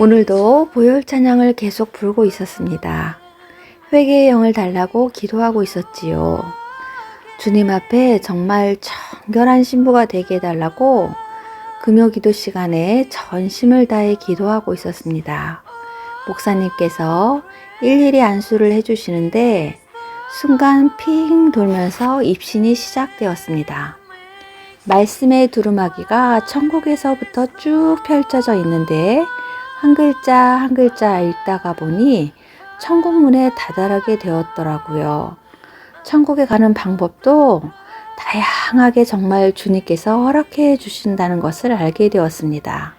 오늘도 보혈 찬양을 계속 부르고 있었습니다. 회개의 영을 달라고 기도하고 있었지요. 주님 앞에 정말 정결한 신부가 되게 해달라고 금요 기도 시간에 전심을 다해 기도하고 있었습니다. 목사님께서 일일이 안수를 해주시는데 순간 핑 돌면서 입신이 시작되었습니다. 말씀의 두루마기가 천국에서부터 쭉 펼쳐져 있는데 한 글자 한 글자 읽다가 보니 천국문에 다다르게 되었더라고요. 천국에 가는 방법도 다양하게 정말 주님께서 허락해 주신다는 것을 알게 되었습니다.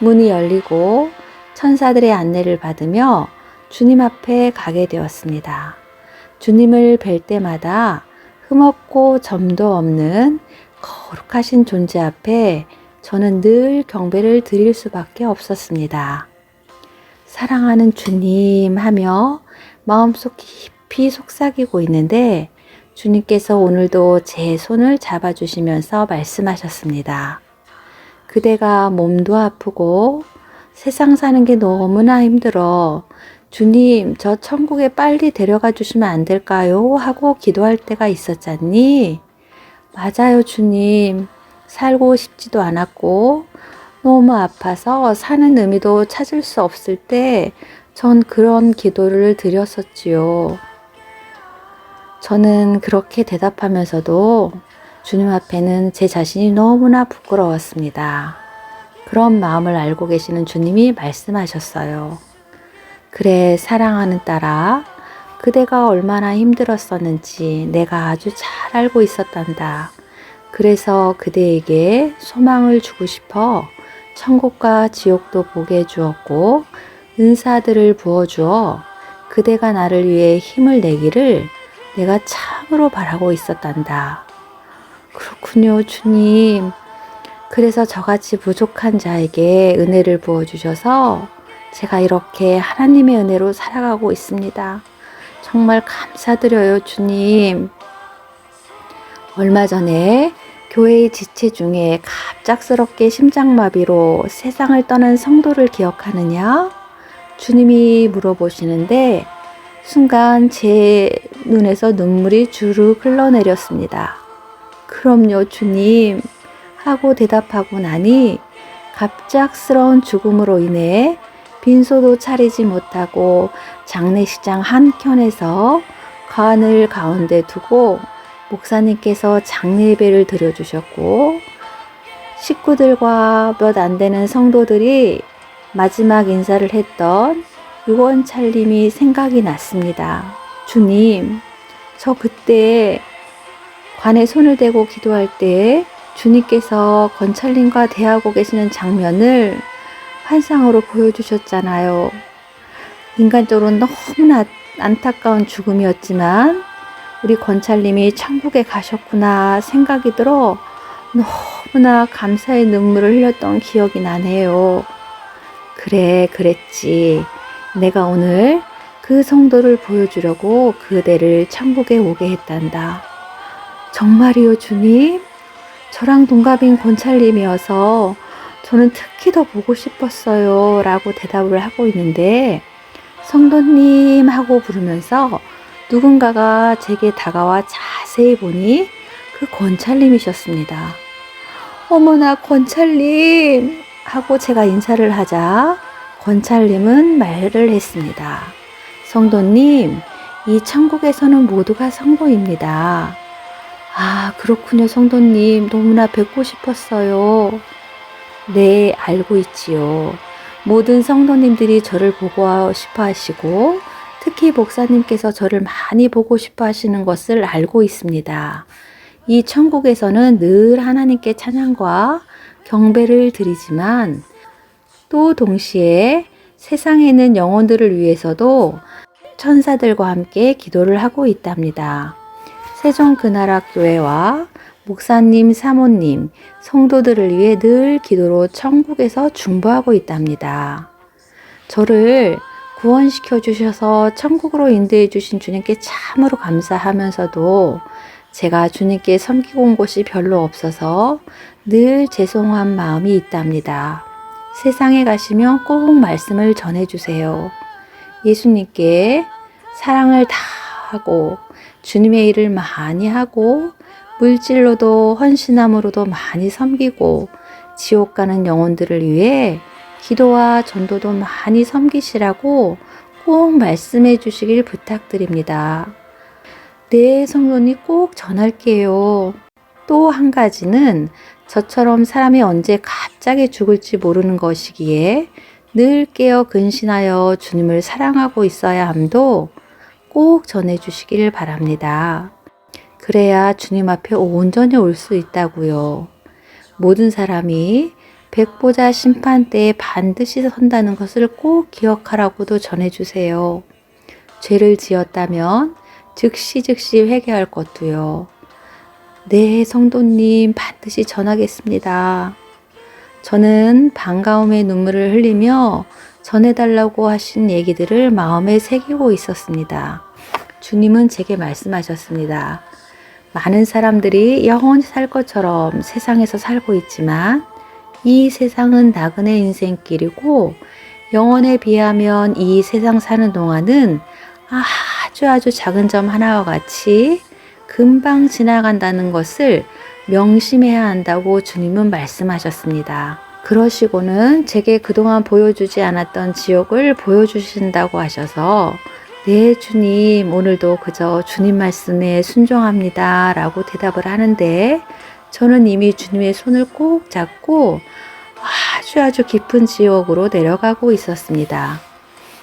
문이 열리고 천사들의 안내를 받으며 주님 앞에 가게 되었습니다. 주님을 뵐 때마다 흠없고 점도 없는 거룩하신 존재 앞에 저는 늘 경배를 드릴 수밖에 없었습니다. 사랑하는 주님 하며 마음속 깊이 속삭이고 있는데 주님께서 오늘도 제 손을 잡아주시면서 말씀하셨습니다. 그대가 몸도 아프고 세상 사는 게 너무나 힘들어 주님, 저 천국에 빨리 데려가 주시면 안 될까요? 하고 기도할 때가 있었잖니? 맞아요, 주님. 살고 싶지도 않았고, 너무 아파서 사는 의미도 찾을 수 없을 때, 전 그런 기도를 드렸었지요. 저는 그렇게 대답하면서도 주님 앞에는 제 자신이 너무나 부끄러웠습니다. 그런 마음을 알고 계시는 주님이 말씀하셨어요. 그래, 사랑하는 딸아. 그대가 얼마나 힘들었었는지 내가 아주 잘 알고 있었단다. 그래서 그대에게 소망을 주고 싶어 천국과 지옥도 보게 해주었고 은사들을 부어주어 그대가 나를 위해 힘을 내기를 내가 참으로 바라고 있었단다. 그렇군요, 주님. 그래서 저같이 부족한 자에게 은혜를 부어주셔서 제가 이렇게 하나님의 은혜로 살아가고 있습니다. 정말 감사드려요, 주님. 얼마 전에 교회의 지체 중에 갑작스럽게 심장마비로 세상을 떠난 성도를 기억하느냐? 주님이 물어보시는데 순간 제 눈에서 눈물이 주르륵 흘러내렸습니다. 그럼요, 주님. 하고 대답하고 나니 갑작스러운 죽음으로 인해 빈소도 차리지 못하고 장례식장 한켠에서 관을 가운데 두고 목사님께서 장례 예배를 드려주셨고 식구들과 몇 안 되는 성도들이 마지막 인사를 했던 유원찰님이 생각이 났습니다. 주님, 저 그때 관에 손을 대고 기도할 때 주님께서 건찰님과 대하고 계시는 장면을 환상으로 보여주셨잖아요. 인간적으로 너무나 안타까운 죽음이었지만 우리 건찰님이 천국에 가셨구나 생각이 들어 너무나 감사의 눈물을 흘렸던 기억이 나네요. 그래, 그랬지. 내가 오늘 그 성도를 보여주려고 그대를 천국에 오게 했단다. 정말이요, 주님? 저랑 동갑인 권찰님이어서 저는 특히 더 보고 싶었어요. 라고 대답을 하고 있는데, 성도님 하고 부르면서 누군가가 제게 다가와 자세히 보니 그 권찰님이셨습니다. 어머나, 권찰님! 하고 제가 인사를 하자 권찰님은 말을 했습니다. 성도님, 이 천국에서는 모두가 성도입니다. 아, 그렇군요, 성도님. 너무나 뵙고 싶었어요. 네, 알고 있지요. 모든 성도님들이 저를 보고 싶어 하시고, 특히 목사님께서 저를 많이 보고 싶어 하시는 것을 알고 있습니다. 이 천국에서는 늘 하나님께 찬양과 경배를 드리지만, 또 동시에 세상에 있는 영혼들을 위해서도 천사들과 함께 기도를 하고 있답니다. 세종 그나라 교회와 목사님, 사모님, 성도들을 위해 늘 기도로 천국에서 중보하고 있답니다. 저를 구원시켜 주셔서 천국으로 인도해 주신 주님께 참으로 감사하면서도 제가 주님께 섬기고 온 곳이 별로 없어서 늘 죄송한 마음이 있답니다. 세상에 가시면 꼭 말씀을 전해 주세요. 예수님께 사랑을 다 하고 주님의 일을 많이 하고 물질로도 헌신함으로도 많이 섬기고 지옥 가는 영혼들을 위해 기도와 전도도 많이 섬기시라고 꼭 말씀해 주시길 부탁드립니다. 네, 성도님 꼭 전할게요. 또 한 가지는 저처럼 사람이 언제 갑자기 죽을지 모르는 것이기에 늘 깨어 근신하여 주님을 사랑하고 있어야 함도 꼭 전해 주시길 바랍니다. 그래야 주님 앞에 온전히 올 수 있다고요. 모든 사람이 백보자 심판 때에 반드시 선다는 것을 꼭 기억하라고도 전해주세요. 죄를 지었다면 즉시 즉시 회개할 것도요. 네, 성도님 반드시 전하겠습니다. 저는 반가움의 눈물을 흘리며 전해달라고 하신 얘기들을 마음에 새기고 있었습니다. 주님은 제게 말씀하셨습니다. 많은 사람들이 영원히 살 것처럼 세상에서 살고 있지만 이 세상은 나그네 인생길이고 영원에 비하면 이 세상 사는 동안은 아주 아주 작은 점 하나와 같이 금방 지나간다는 것을 명심해야 한다고 주님은 말씀하셨습니다. 그러시고는 제게 그동안 보여주지 않았던 지옥을 보여주신다고 하셔서 네, 주님, 오늘도 그저 주님 말씀에 순종합니다. 라고 대답을 하는데 저는 이미 주님의 손을 꼭 잡고 아주 아주 깊은 지옥으로 내려가고 있었습니다.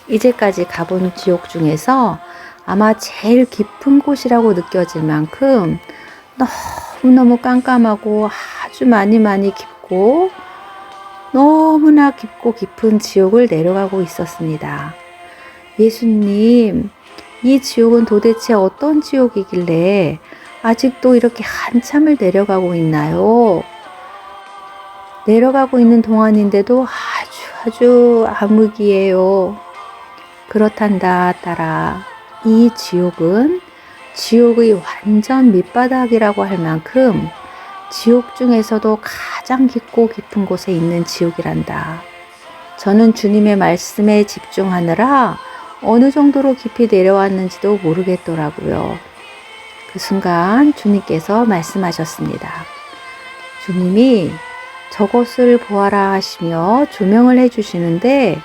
이제까지 가본 지옥 중에서 아마 제일 깊은 곳이라고 느껴질 만큼 너무너무 깜깜하고 아주 많이 많이 깊고 너무나 깊고 깊은 지옥을 내려가고 있었습니다. 예수님, 이 지옥은 도대체 어떤 지옥이길래 아직도 이렇게 한참을 내려가고 있나요? 내려가고 있는 동안인데도 아주 아주 암흑이에요. 그렇단다 따라 이 지옥은 지옥의 완전 밑바닥이라고 할 만큼 지옥 중에서도 가장 깊고 깊은 곳에 있는 지옥이란다. 저는 주님의 말씀에 집중하느라 어느 정도로 깊이 내려왔는지도 모르겠더라고요. 그 순간 주님께서 말씀하셨습니다. 주님이 저것을 보아라 하시며 조명을 해주시는데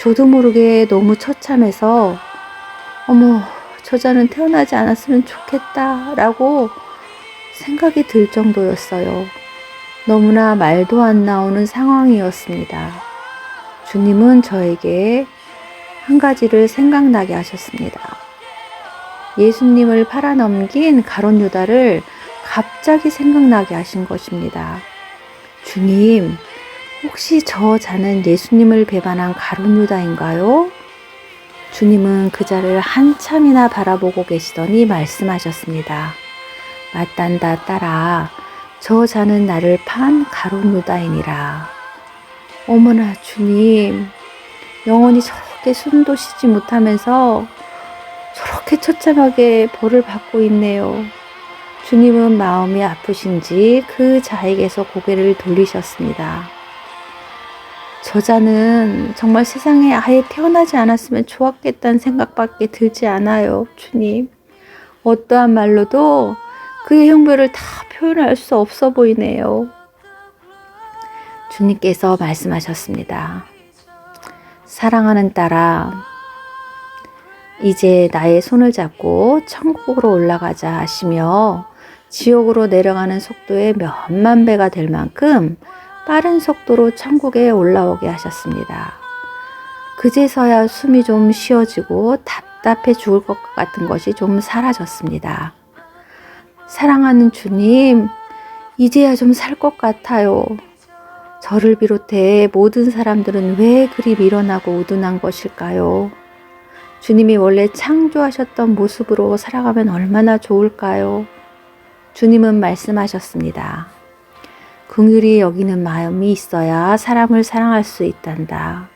저도 모르게 너무 처참해서 어머 저자는 태어나지 않았으면 좋겠다 라고 생각이 들 정도였어요. 너무나 말도 안 나오는 상황이었습니다. 주님은 저에게 한 가지를 생각나게 하셨습니다. 예수님을 팔아넘긴 가론 유다를 갑자기 생각나게 하신 것입니다. 주님, 혹시 저 자는 예수님을 배반한 가론 유다인가요? 주님은 그 자를 한참이나 바라보고 계시더니 말씀하셨습니다. 맞단다 따라 저 자는 나를 판 가론 유다이니라. 어머나 주님, 영원히 저 렇게 숨도 쉬지 못하면서 저렇게 처참하게 벌을 받고 있네요. 주님은 마음이 아프신지 그 자에게서 고개를 돌리셨습니다. 저자는 정말 세상에 아예 태어나지 않았으면 좋았겠다는 생각밖에 들지 않아요, 주님. 어떠한 말로도 그의 형벌을 다 표현할 수 없어 보이네요. 주님께서 말씀하셨습니다. 사랑하는 딸아, 이제 나의 손을 잡고 천국으로 올라가자 하시며 지옥으로 내려가는 속도의 몇만 배가 될 만큼 빠른 속도로 천국에 올라오게 하셨습니다. 그제서야 숨이 좀 쉬어지고 답답해 죽을 것 같은 것이 좀 사라졌습니다. 사랑하는 주님, 이제야 좀 살 것 같아요. 저를 비롯해 모든 사람들은 왜 그리 밀어나고 우둔한 것일까요? 주님이 원래 창조하셨던 모습으로 살아가면 얼마나 좋을까요? 주님은 말씀하셨습니다. 긍휼히 여기는 마음이 있어야 사람을 사랑할 수 있단다.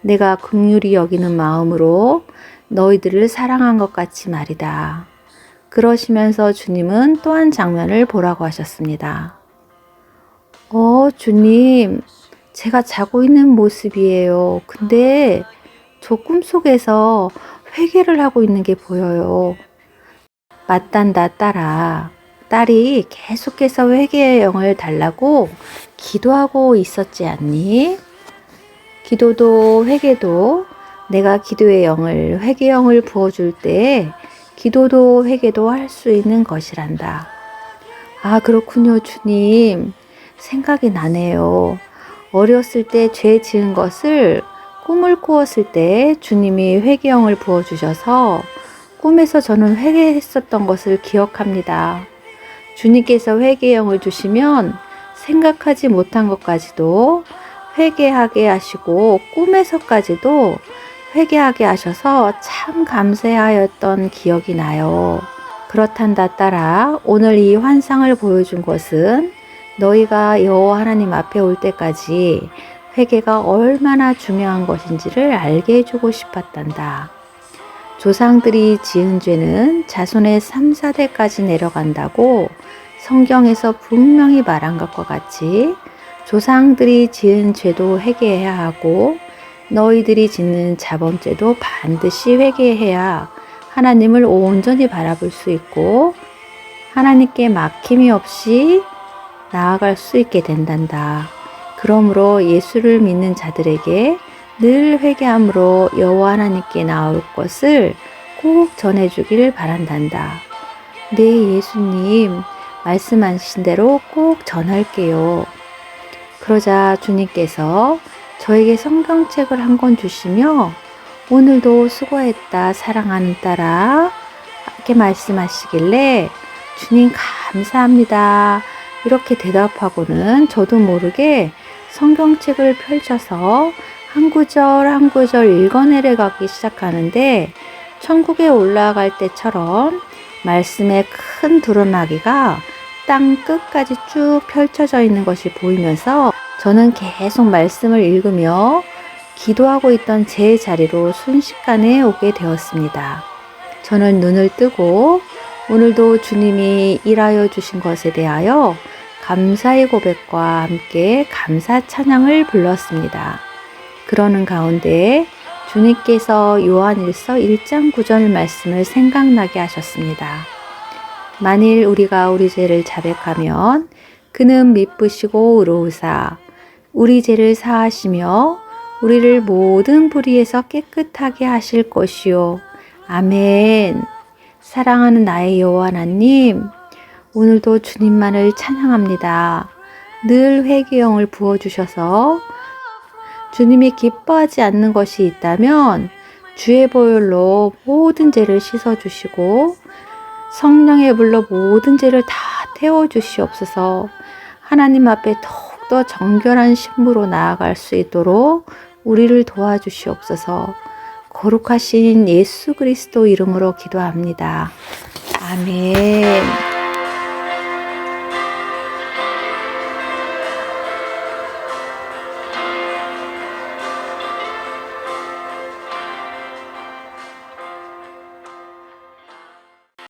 내가 긍휼히 여기는 마음으로 너희들을 사랑한 것 같이 말이다. 그러시면서 주님은 또 한 장면을 보라고 하셨습니다. 어, 주님, 제가 자고 있는 모습이에요. 근데 저 꿈속에서 회개를 하고 있는 게 보여요. 맞단다, 딸아. 딸이 계속해서 회개의 영을 달라고 기도하고 있었지 않니? 기도도 회개도 내가 기도의 영을, 회개 영을 부어줄 때 기도도 회개도 할 수 있는 것이란다. 아, 그렇군요, 주님. 생각이 나네요. 어렸을 때 죄 지은 것을 꿈을 꾸었을 때 주님이 회개영을 부어주셔서 꿈에서 저는 회개했었던 것을 기억합니다. 주님께서 회개영을 주시면 생각하지 못한 것까지도 회개하게 하시고 꿈에서까지도 회개하게 하셔서 참 감사하였던 기억이 나요. 그렇단다 따라 오늘 이 환상을 보여준 것은 너희가 여호와 하나님 앞에 올 때까지 회개가 얼마나 중요한 것인지를 알게 해주고 싶었단다. 조상들이 지은 죄는 자손의 3, 4대까지 내려간다고 성경에서 분명히 말한 것과 같이 조상들이 지은 죄도 회개해야 하고 너희들이 짓는 자범죄도 반드시 회개해야 하나님을 온전히 바라볼 수 있고 하나님께 막힘이 없이 나아갈 수 있게 된단다. 그러므로 예수를 믿는 자들에게 늘 회개함으로 여호와 하나님께 나올 것을 꼭 전해주길 바란단다. 네, 예수님 말씀하신 대로 꼭 전할게요. 그러자 주님께서 저에게 성경책을 한 권 주시며 오늘도 수고했다 사랑하는 딸아 이렇게 말씀하시길래 주님 감사합니다 이렇게 대답하고는 저도 모르게 성경책을 펼쳐서 한 구절 한 구절 읽어내려 가기 시작하는데 천국에 올라갈 때처럼 말씀의 큰 두루마기가 땅 끝까지 쭉 펼쳐져 있는 것이 보이면서 저는 계속 말씀을 읽으며 기도하고 있던 제 자리로 순식간에 오게 되었습니다. 저는 눈을 뜨고 오늘도 주님이 일하여 주신 것에 대하여 감사의 고백과 함께 감사 찬양을 불렀습니다. 그러는 가운데 주님께서 요한일서 1장 9절 말씀을 생각나게 하셨습니다. 만일 우리가 우리 죄를 자백하면 그는 미쁘시고 의로우사 우리 죄를 사하시며 우리를 모든 불의에서 깨끗하게 하실 것이요. 아멘. 사랑하는 나의 여호와 하나님, 오늘도 주님만을 찬양합니다. 늘 회개영을 부어주셔서 주님이 기뻐하지 않는 것이 있다면 주의 보혈로 모든 죄를 씻어주시고 성령의 불로 모든 죄를 다 태워주시옵소서 하나님 앞에 더욱더 정결한 신부로 나아갈 수 있도록 우리를 도와주시옵소서 거룩하신 예수 그리스도 이름으로 기도합니다. 아멘.